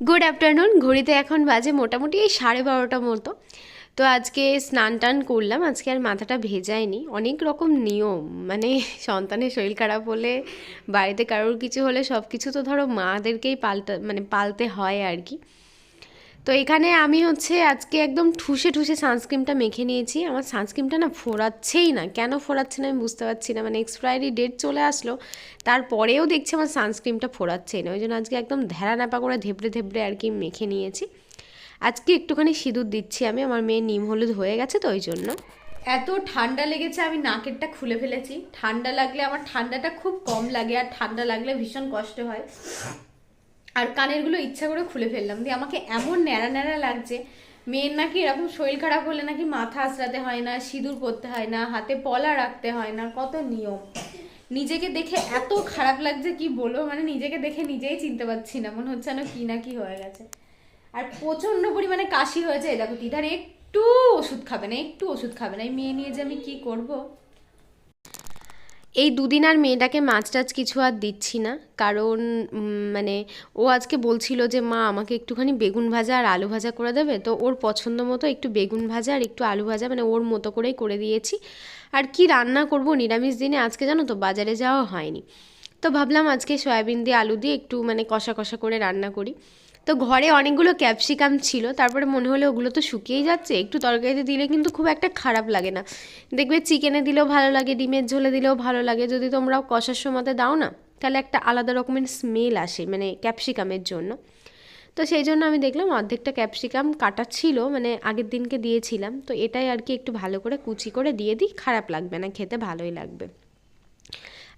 Good afternoon ঘড়িতে এখন বাজে মোটামুটি এই সাড়ে বারোটা মতো। তো আজকে স্নান টান করলাম, আজকে আর মাথাটা ভেজায়নি। অনেক রকম নিয়ম মানে সন্তানের শরীর খারাপ হলে, বাড়িতে কারোর কিছু হলে সব কিছু তো ধরো মাদেরকেই পাল্টা মানে পালতে হয় আর কি। তো এখানে আমি হচ্ছে আজকে একদম ঠুসে ঠুসে সানস্ক্রিনটা মেখে নিয়েছি। আমার সানস্ক্রিনটা না ফোরাচ্ছেই না। কেন ফোরাচ্ছে না আমি বুঝতে পারছি না। মানে এক্সপায়ারি ডেট চলে আসলো, তারপরেও দেখছি আমার সানস্ক্রিনটা ফোরাচ্ছেই না। ওই জন্য আজকে একদম ধেরা ন্যাপা করে ধেপড়ে ধেপড়ে আর কি মেখে নিয়েছি। আজকে একটুখানি সিঁদুর দিচ্ছি আমি। আমার মেয়ে নিম হলুদ হয়ে গেছে তো ওই জন্য। এত ঠান্ডা লেগেছে আমি নাকেরটা খুলে ফেলেছি। ঠান্ডা লাগলে, আমার ঠান্ডাটা খুব কম লাগে। আর ঠান্ডা লাগলে ভীষণ কষ্ট হয়। আর কানেরগুলো ইচ্ছা করে খুলে ফেললাম। দিয়ে আমাকে এমন ন্যাড়া ন্যাড়া লাগছে, মেয়ের নাকি এরকম শরীর খারাপ হলে নাকি মাথা আঁচড়াতে হয় না, সিঁদুর পরতে হয় না, হাতে পলা রাখতে হয় না, কত নিয়ম। নিজেকে দেখে এত খারাপ লাগছে কি বলব? মানে নিজেকে দেখে নিজেই চিনতে পারছি না, মনে হচ্ছে যেন কি না কি হয়ে গেছে। আর প্রচণ্ড পরিমাণে কাশি হয়েছে দেখো দিদার একটু ওষুধ খাবে না, একটু ওষুধ খাবে না, এই মেয়ে নিয়ে যে আমি কি করব? এই দুদিন আর মেয়েটাকে মাছ টাছ কিছু আর দিচ্ছি না। কারণ মানে ও আজকে বলছিল যে, মা, আমাকে একটুখানি বেগুন ভাজা আর আলু ভাজা করে দেবে? তো ওর পছন্দ মতো একটু বেগুন ভাজা আর একটু আলু ভাজা মানে ওর মতো করেই করে দিয়েছি। আর কি রান্না করব নিরামিষ দিনে, আজকে জানো তো, বাজারে যাওয়া হয়নি। তো ভাবলাম আজকে সয়াবিন দিয়ে আলু দিয়ে একটু মানে কষা কষা করে রান্না করি। তো ঘরে অনেকগুলো ক্যাপসিকাম ছিল, তারপরে মনে হলো ওগুলো তো শুকিয়েই যাচ্ছে, একটু তরকারিতে দিলে কিন্তু খুব একটা খারাপ লাগে না। দেখবে চিকেনে দিলেও ভালো লাগে, ডিমের ঝোলে দিলেও ভালো লাগে, যদি তোমরাও কষার সময়তে দাও না, তাহলে একটা আলাদা রকমের স্মেল আসে মানে ক্যাপসিকামের জন্য। তো সেই জন্য আমি দেখলাম অর্ধেকটা ক্যাপসিকাম কাটা ছিল মানে আগের দিনকে দিয়েছিলাম, তো এটাই আর কি একটু ভালো করে কুচি করে দিয়ে দিই, খারাপ লাগবে না, খেতে ভালোই লাগবে।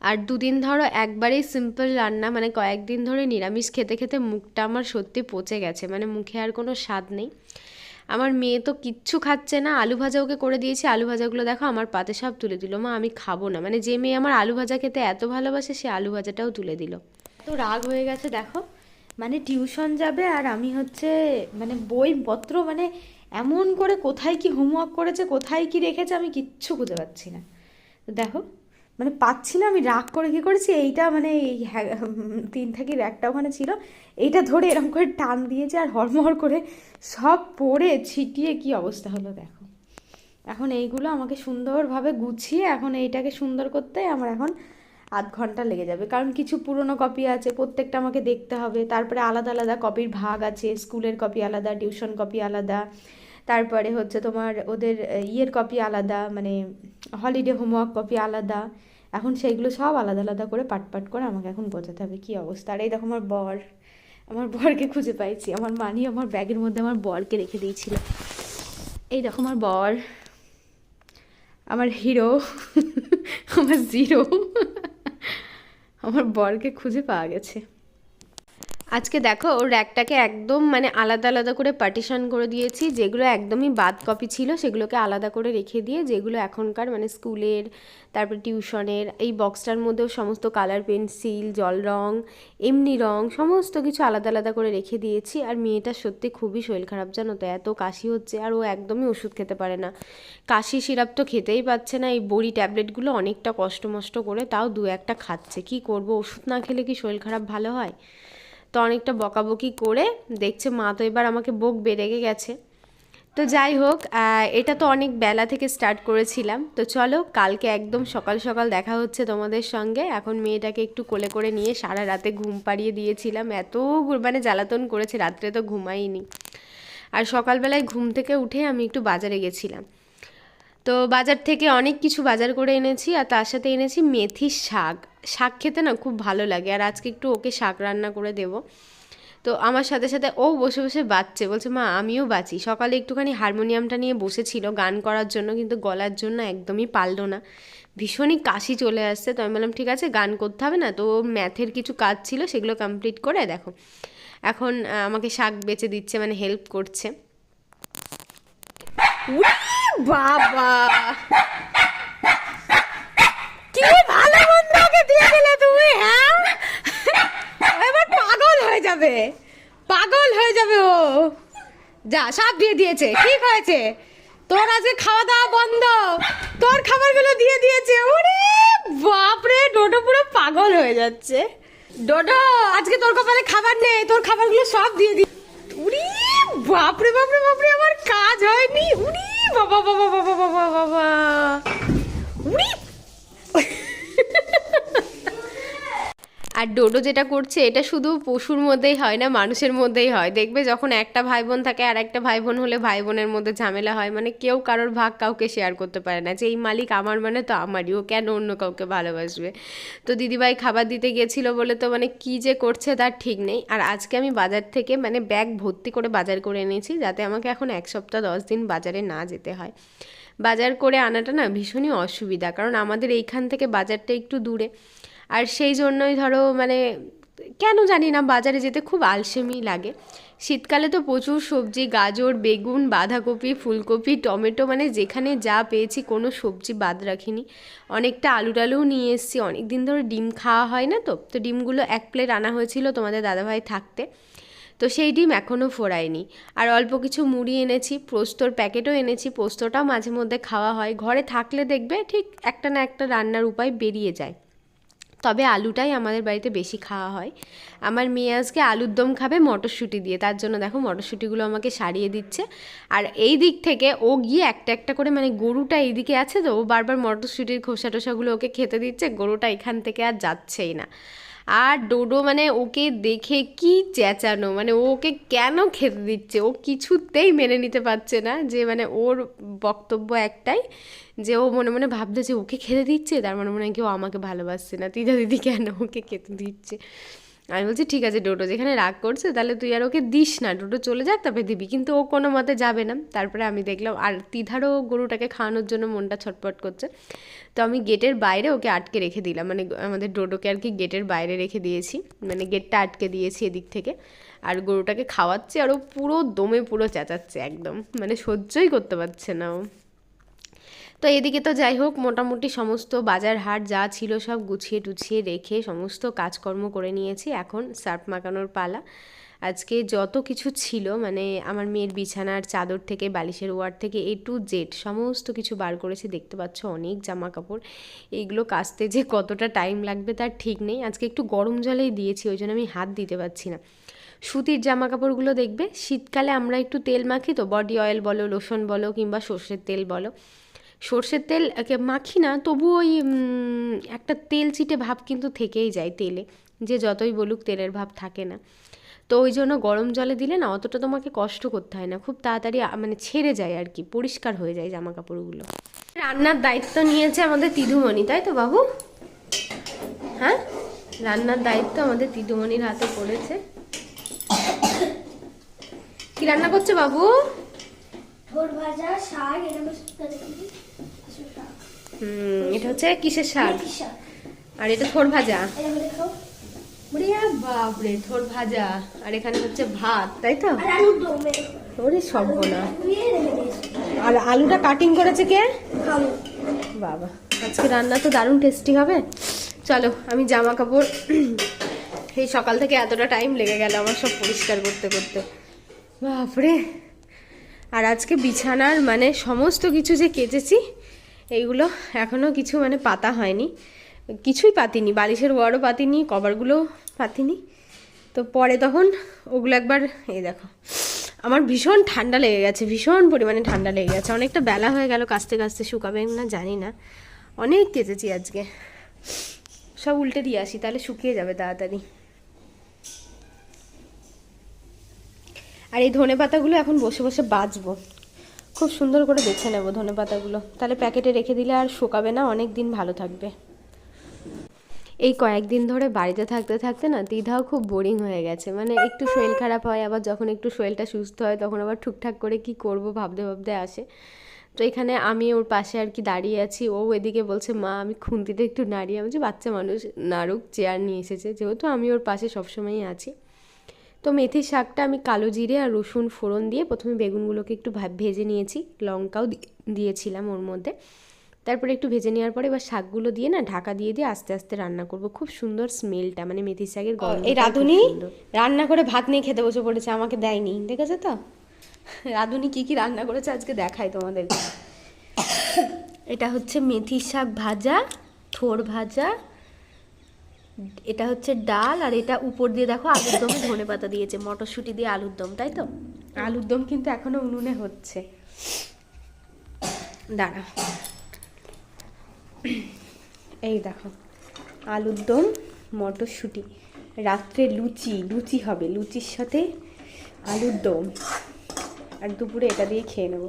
আর দুদিন ধরো একবারেই সিম্পল রান্না মানে কয়েকদিন ধরে নিরামিষ খেতে খেতে মুখটা আমার সত্যি পচে গেছে মানে মুখে আর কোনো স্বাদ নেই। আমার মেয়ে তো কিচ্ছু খাচ্ছে না, আলু ভাজা ওকে করে দিয়েছি, আলু ভাজাগুলো দেখো আমার পাতে সব তুলে দিল, মা, আমি খাব না। মানে যে মেয়ে আমার আলু ভাজা খেতে এত ভালোবাসে, সে আলু ভাজাটাও তুলে দিল। তো রাগ হয়ে গেছে, দেখো। মানে টিউশন যাবে আর আমি হচ্ছে মানে বইপত্র মানে এমন করে কোথায় কি হোমওয়ার্ক করেছে, কোথায় কি রেখেছে আমি কিচ্ছু খুঁজে পাচ্ছি না। দেখো মানে পাচ্ছি না আমি রাগ করে কি করেছি, এইটা মানে এই তিন থাকির একটা ওখানে ছিল, এইটা ধরে এরকম করে টান দিয়েছে আর হড়মড় করে সব পড়ে ছিটিয়ে কি অবস্থা হলো দেখো। এখন এইগুলো আমাকে সুন্দরভাবে গুছিয়ে এখন এইটাকে সুন্দর করতে আমার এখন আধ ঘণ্টা লেগে যাবে। কারণ কিছু পুরনো কপি আছে, প্রত্যেকটা আমাকে দেখতে হবে। তারপরে আলাদা আলাদা কপির ভাগ আছে, স্কুলের কপি আলাদা টিউশন কপি আলাদা। তারপরে হচ্ছে তোমার ওদের ইয়ের কপি আলাদা মানে হলিডে হোমওয়ার্ক কপি আলাদা। এখন সেইগুলো সব আলাদা আলাদা করে পাট পাট করে আমাকে এখন বোঝাতে হবে কী অবস্থা। আর এই দেখো আমার বর, আমার বরকে খুঁজে পাইছি। আমার মানি আমার ব্যাগের মধ্যে আমার বরকে রেখে দিয়েছিল। এই দেখো আমার বর, আমার হিরো, আমার জিরো। আমার বরকে খুঁজে পাওয়া গেছে। আজকে দেখো ওর র্যাকটাকে একদম মানে আলাদা আলাদা করে পার্টিশন করে দিয়েছি, যেগুলো একদমই বাদ কপি ছিল, সেগুলোকে আলাদা করে রেখে দিয়ে, যেগুলো এখনকার মানে স্কুলের, তারপর টিউশনের, এই বক্সটার মধ্যেও সমস্ত কালার পেন্সিল, জল রং, এমনি রং, সমস্ত কিছু আলাদা আলাদা করে রেখে দিয়েছি। আর মেয়েটা সত্যি খুবই শরীর খারাপ, জানো তো, এত কাশি হচ্ছে, আর ও একদমই ওষুধ খেতে পারে না। কাশি সিরাপ তো খেতেই পাচ্ছে না, এই বড়ি ট্যাবলেটগুলো অনেকটা কষ্ট মষ্ট করে তাও দু একটা খাচ্ছে, কি করব, ওষুধ না খেলে কি শরীর খারাপ ভালো হয়? তো অনেকটা বকাবকি করে দেখছে, মা তো এবার আমাকে বোক বেড়ে গেছে। তো যাই হোক এটা তো অনেক বেলা থেকে স্টার্ট করেছিলাম। তো চলো, কালকে একদম সকাল সকাল দেখা হচ্ছে তোমাদের সঙ্গে। এখন মেয়েটাকে একটু কোলে করে নিয়ে সারা রাতে ঘুম পাড়িয়ে দিয়েছিলাম। এত মানে জ্বালাতন করেছে, রাত্রে তো ঘুমাইনি। আর সকালবেলায় ঘুম থেকে উঠে আমি একটু বাজারে গেছিলাম। তো বাজার থেকে অনেক কিছু বাজার করে এনেছি আর তার সাথে এনেছি মেথির শাক। শাক খেতে না খুব ভালো লাগে আর আজকে একটু ওকে শাক রান্না করে দেবো। তো আমার সাথে সাথে ও বসে বসে বাজছে বলছে, মা, আমিও বাঁচি। সকালে একটুখানি হারমোনিয়ামটা নিয়ে বসেছিল গান করার জন্য, কিন্তু গলার জন্য একদমই পারল না। ভীষণই কাশি চলে আসছে। তো আমি বললাম, ঠিক আছে, গান করতে হবে না। তো ম্যাথের কিছু কাজ ছিল, সেগুলো কমপ্লিট করে দেখো। এখন আমাকে শাক বেচে দিচ্ছে মানে হেল্প করছে। বাবা। কি ভালো ওকে দিয়ে দিলে তুমি হ্যাঁ? এবার পাগল হয়ে যাবে। পাগল হয়ে যাবে ও। যা, সব দিয়ে দিয়েছে, ঠিক হয়েছে। তোর আজকে খাওয়া দাওয়া বন্ধ। তোর খাবারগুলো দিয়ে দিয়েছে। ওরে বাপরে টোটো পুরো পাগল হয়ে যাচ্ছে। ডোডো, আজকে তোর কপালে খাবার নেই, তোর খাবারগুলো সব দিয়ে দি উড়ি বাপরে বাপরে বাপরে আমার কাজ হয়নি। উনি বাবা বাবা বাবা বাবা বাবা উড়ি আর ডোডো যেটা করছে, এটা শুধু পশুর মধ্যেই হয় না, মানুষের মধ্যেই হয়। দেখবে যখন একটা ভাই বোন থাকে আর একটা ভাই বোন হলে ভাই বোনের মধ্যে ঝামেলা হয় মানে কেউ কারোর ভাগ কাউকে শেয়ার করতে পারে না যে, এই মালিক আমার মানে তো আমারই, ও কেন অন্য কাউকে ভালোবাসবে? তো দিদিভাই খাবার দিতে গেছিল বলে তো মানে কি যে করছে তার ঠিক নেই। আর আজকে আমি বাজার থেকে মানে ব্যাগ ভর্তি করে বাজার করে এনেছি যাতে আমাকে এখন এক সপ্তাহ দশ দিন বাজারে না যেতে হয়। বাজার করে আনাটা না ভীষণই অসুবিধা, কারণ আমাদের এইখান থেকে বাজারটা একটু দূরে। আর সেই জন্যই ধরো মানে কেন জানি না, বাজারে যেতে খুব আলসেমি লাগে। শীতকালে তো প্রচুর সবজি, গাজর, বেগুন, বাঁধাকপি, ফুলকপি, টমেটো মানে যেখানে যা পেয়েছি কোনো সবজি বাদ রাখিনি। অনেকটা আলু টালুও নিয়ে এসেছি অনেক দিন ধরে ডিম খাওয়া হয় না তো তো ডিমগুলো এক প্লেট আনা হয়েছিল তোমাদের দাদাভাই থাকতে। তো সেই ডিম এখনও ফোড়ায়নি। আর অল্প কিছু মুড়ি এনেছি, পোস্তর প্যাকেটও এনেছি, পোস্তটাও মাঝে মধ্যে খাওয়া হয়। ঘরে থাকলে দেখবে ঠিক একটা না একটা রান্নার উপায় বেরিয়ে যায়। তবে আলুটাই আমাদের বাড়িতে বেশি খাওয়া হয়। আমার মেয়ে আজকে আলুর দম খাবে মটরশুঁটি দিয়ে, তার জন্য দেখো মটরশুঁটিগুলো আমাকে সারিয়ে দিচ্ছে। আর এই দিক থেকে ও গিয়ে একটা একটা করে মানে গরুটা এইদিকে আছে তো, ও বারবার মটরশুঁটির খোসা টোসাগুলো ওকে খেতে দিচ্ছে, গরুটা এখান থেকে আর যাচ্ছেই না। আর ডোডো মানে ওকে দেখে কি চেঁচানো? মানে ওকে কেন খেতে দিচ্ছে? ও কিছুতেই মেনে নিতে পারছে না যে মানে ওর বক্তব্য একটাই যে ও মনে মনে ভাবতে যে ওকে খেতে দিচ্ছে, তার মানে মনে হয় কেউ আমাকে ভালোবাসছে না। তিজা দিদি কেন ওকে খেতে দিচ্ছে? আমি বলছি, ঠিক আছে ডোডো, যেখানে রাগ করছে তাহলে তুই আর ওকে দিস না। ডোডো চলে যাক, তারপরে দিবি। কিন্তু ও কোনো মতে যাবে না। তারপরে আমি দেখলাম, আর তিধারও গরুটাকে খাওয়ানোর জন্য মনটা ছটপট করছে। তো আমি গেটের বাইরে ওকে আটকে রেখে দিলাম। মানে আমাদের ডোডোকে আর কি গেটের বাইরে রেখে দিয়েছি। মানে গেটটা আটকে দিয়েছি এদিক থেকে। আর গরুটাকে খাওয়াচ্ছে আর ও পুরো দমে পুরো চেঁচাচ্ছে একদম। মানে সহ্যই করতে পারছে না ও। তো এদিকে তো যাই হোক, মোটামুটি সমস্ত বাজার হাট যা ছিল সব গুছিয়ে টুছিয়ে রেখে সমস্ত কাজকর্ম করে নিয়েছি। এখন সার্ফ মাখানোর পালা। আজকে যত কিছু ছিল মানে আমার মেয়ের বিছানার চাদর থেকে, বালিশের ওয়ার থেকে এ টু জেড সমস্ত কিছু বার করেছি। দেখতে পাচ্ছ অনেক জামা কাপড়। এইগুলো কাচতে যে কতটা টাইম লাগবে তার ঠিক নেই। আজকে একটু গরম জলেই দিয়েছি, ওই জন্য আমি হাত দিতে পারছি না। সুতির জামা কাপড়গুলো দেখবে? শীতকালে আমরা একটু তেল মাখি তো বডি অয়েল বলো লোশন বলো, কিংবা সর্ষের তেল বলো। সর্ষের তেল মাখি না, তবু ওই একটা তেল চিটে ভাব কিন্তু থেকেই যায় তেলে। যে যতই বলুক তেলের ভাব থাকে না। তো ওই জন্য গরম জলে দিলে না অতটা তোমাকে কষ্ট করতে হয় না। খুব তাড়াতাড়ি মানে ছেড়ে যায় আর কি পরিষ্কার হয়ে যায় জামা কাপড়গুলো রান্নার দায়িত্ব নিয়েছে আমাদের তিধুমণি তাই তো বাবু? হ্যাঁ? রান্নার দায়িত্ব আমাদের তিধুমণির হাতে পড়েছে। কি রান্না করছে বাবু? ভাজা শাক হুম এটা হচ্ছে কিসের শাক? শাক? আর এটা থোর ভাজা? বাপরে থোর ভাজা। আর এখানে হচ্ছে ভাত তাই তো? ওরে দিয়েছি। আর আলুটা কাটিং করেছে কে? বাবা আজকে রান্না তো দারুণ টেস্টি হবে। চলো আমি জামা কাপড় এই সকাল থেকে এতটা টাইম লেগে গেল আমার সব পরিষ্কার করতে করতে। বাপরে আর আজকে বিছানার মানে সমস্ত কিছু যে কেচেছি এইগুলো এখনও কিছু মানে পাতা হয়নি। কিছুই পাতিনি, বালিশের ওয়ারও পাতিনি কভারগুলো পাতিনি। তো পরে তখন ওগুলো একবার, এই দেখো, আমার ভীষণ ঠান্ডা লেগে গেছে, ভীষণ পরিমাণে ঠান্ডা লেগে গেছে। অনেকটা বেলা হয়ে গেল, কাস্তে কাস্তে শুকাবে না জানি না। অনেক কেচেছি আজকে। সব উল্টে দিয়ে আসি, তাহলে শুকিয়ে যাবে তাড়াতাড়ি। আর এই ধনে পাতাগুলো এখন বসে বসে বাজবো খুব সুন্দর করে বেছে নেব ধনে পাতাগুলো। তাহলে প্যাকেটে রেখে দিলে আর শুকাবে না, অনেক দিন ভালো থাকবে। এই কয়েকদিন ধরে বাড়িতে থাকতে থাকতে না দ্বিধাও খুব বোরিং হয়ে গেছে। মানে একটু শরীর খারাপ হয়, আবার যখন একটু শরীরটা সুস্থ হয় তখন আবার ঠিকঠাক করে কি করব ভাবতে ভাবতে আসে। তো এখানে আমি ওর পাশে আর কি দাঁড়িয়ে আছি, ও এদিকে বলছে, মা, আমি খুন্তিতে একটু নাড়িয়ে। আমি যে বাচ্চা মানুষ নাড়ুক চেয়ার নিয়ে এসেছে। যেহেতু আমি ওর পাশে সবসময়ই আছি। তো মেথির শাকটা আমি কালো জিরে আর রসুন ফোড়ন দিয়ে প্রথমে বেগুনগুলোকে একটু ভেজে নিয়েছি, লঙ্কাও দিয়েছিলাম ওর মধ্যে। তারপরে একটু ভেজে নেওয়ার পরে এবার শাকগুলো দিয়ে না ঢাকা দিয়ে দিয়ে আস্তে আস্তে রান্না করব। খুব সুন্দর স্মেলটা মানে মেথির শাকের গন্ধ এই রাঁধুনি রান্না করে ভাত নিয়ে খেতে বসে পড়েছে আমাকে দেয়নি দেখেছ তো? রাঁধুনি কি কি রান্না করেছে আজকে দেখাই তোমাদের এটা হচ্ছে মেথির শাক ভাজা থোর ভাজা এটা হচ্ছে ডাল আর এটা উপর দিয়ে দেখো আলুর দমে ধনে পাতা দিয়েছে মটরশুঁটি দিয়ে আলুর দম তাই তো? আলুর দম কিন্তু এখনও উনুনে হচ্ছে। দাঁড়া এই দেখো, আলুর দম, মটরশুঁটি, রাত্রে লুচি লুচি হবে, লুচির সাথে আলুর দম। আর দুপুরে এটা দিয়ে খেয়ে নেব।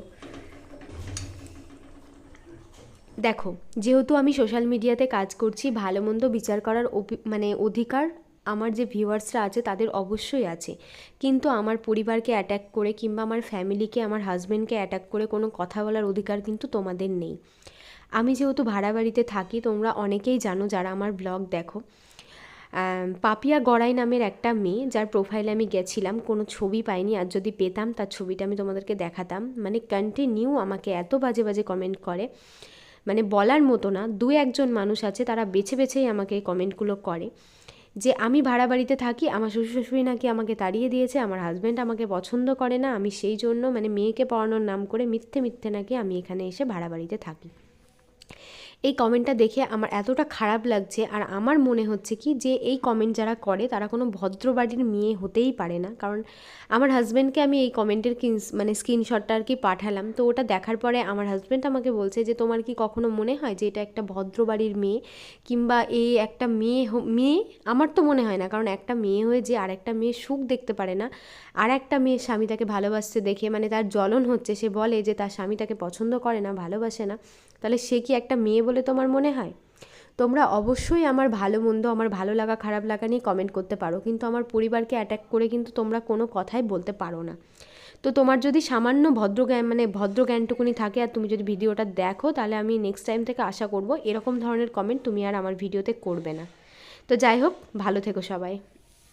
দেখো, যেহেতু আমি সোশ্যাল মিডিয়াতে কাজ করছি, ভালো মন্দ বিচার করার মানে অধিকার আমার যে ভিউয়ার্সরা আছে, তাদের অবশ্যই আছে। কিন্তু আমার পরিবারকে অ্যাটাক করে কিংবা আমার ফ্যামিলিকে আমার হাজব্যান্ডকে অ্যাটাক করে কোনো কথা বলার অধিকার কিন্তু তোমাদের নেই। আমি যেহেতু ভাড়া বাড়িতে থাকি, তোমরা অনেকেই জানো যারা আমার ব্লগ দেখো পাপিয়া গড়াই নামের একটা মেয়ে, যার প্রোফাইলে আমি গেছিলাম, কোনো ছবি পাইনি, আর যদি পেতাম তার ছবিটা আমি তোমাদেরকে দেখাতাম। মানে কন্টিনিউ আমাকে এত বাজে বাজে কমেন্ট করে মানে বলার মতো না, দু একজন মানুষ আছে তারা বেছে বেছেই আমাকে কমেন্টগুলো করে, যে আমি ভাড়া বাড়িতে থাকি, আমার শ্বশুর শাশুড়ি নাকি আমাকে তাড়িয়ে দিয়েছে, আমার হাজব্যান্ড আমাকে পছন্দ করে না, আমি সেই জন্য মানে মেয়েকে পড়ানোর নাম করে মিথ্যে মিথ্যে নাকি আমি এখানে এসে ভাড়া বাড়িতে থাকি। এই কমেন্টটা দেখে আমার এতটা খারাপ লাগছে আর আমার মনে হচ্ছে কি যে এই কমেন্ট যারা করে তারা কোনো ভদ্র বাড়ির মেয়ে হতেই পারে না। কারণ আমার হাজব্যান্ডকে আমি এই কমেন্টের মানে স্ক্রিনশটটা আর কি পাঠালাম। তো ওটা দেখার পরে আমার হাজব্যান্ড আমাকে বলছে যে, তোমার কি কখনো মনে হয় যে এটা একটা ভদ্র বাড়ির মেয়ে? কিংবা এই একটা মেয়ে মেয়ে? আমার তো মনে হয় না। কারণ একটা মেয়ে হয়ে যে আর একটা মেয়ে সুখ দেখতে পারে না। আর একটা মেয়ে স্বামী তাকে ভালোবাসতে দেখে মানে তার জ্বলন হচ্ছে, সে বলে যে, তার স্বামী তাকে পছন্দ করে না, ভালোবাসে না। তাহলে সে কি একটা মেয়ে তোমার মনে হয়? তোমরা অবশ্যই আমার ভালো মন্দ, আমার ভালো লাগা, খারাপ লাগা নিয়ে কমেন্ট করতে পারো, কিন্তু আমার পরিবারকে অ্যাটাক করে কিন্তু তোমরা কোনো কথাই বলতে পারো না। তো তোমার যদি সামান্য ভদ্র জ্ঞান মানে ভদ্র জ্ঞানটুকুনি থাকে আর তুমি যদি ভিডিওটা দেখো, তাহলে আমি নেক্সট টাইম থেকে আশা করব এরকম ধরনের কমেন্ট তুমি আর আমার ভিডিওতে করবে না। তো যাই হোক, ভালো থেকো সবাই।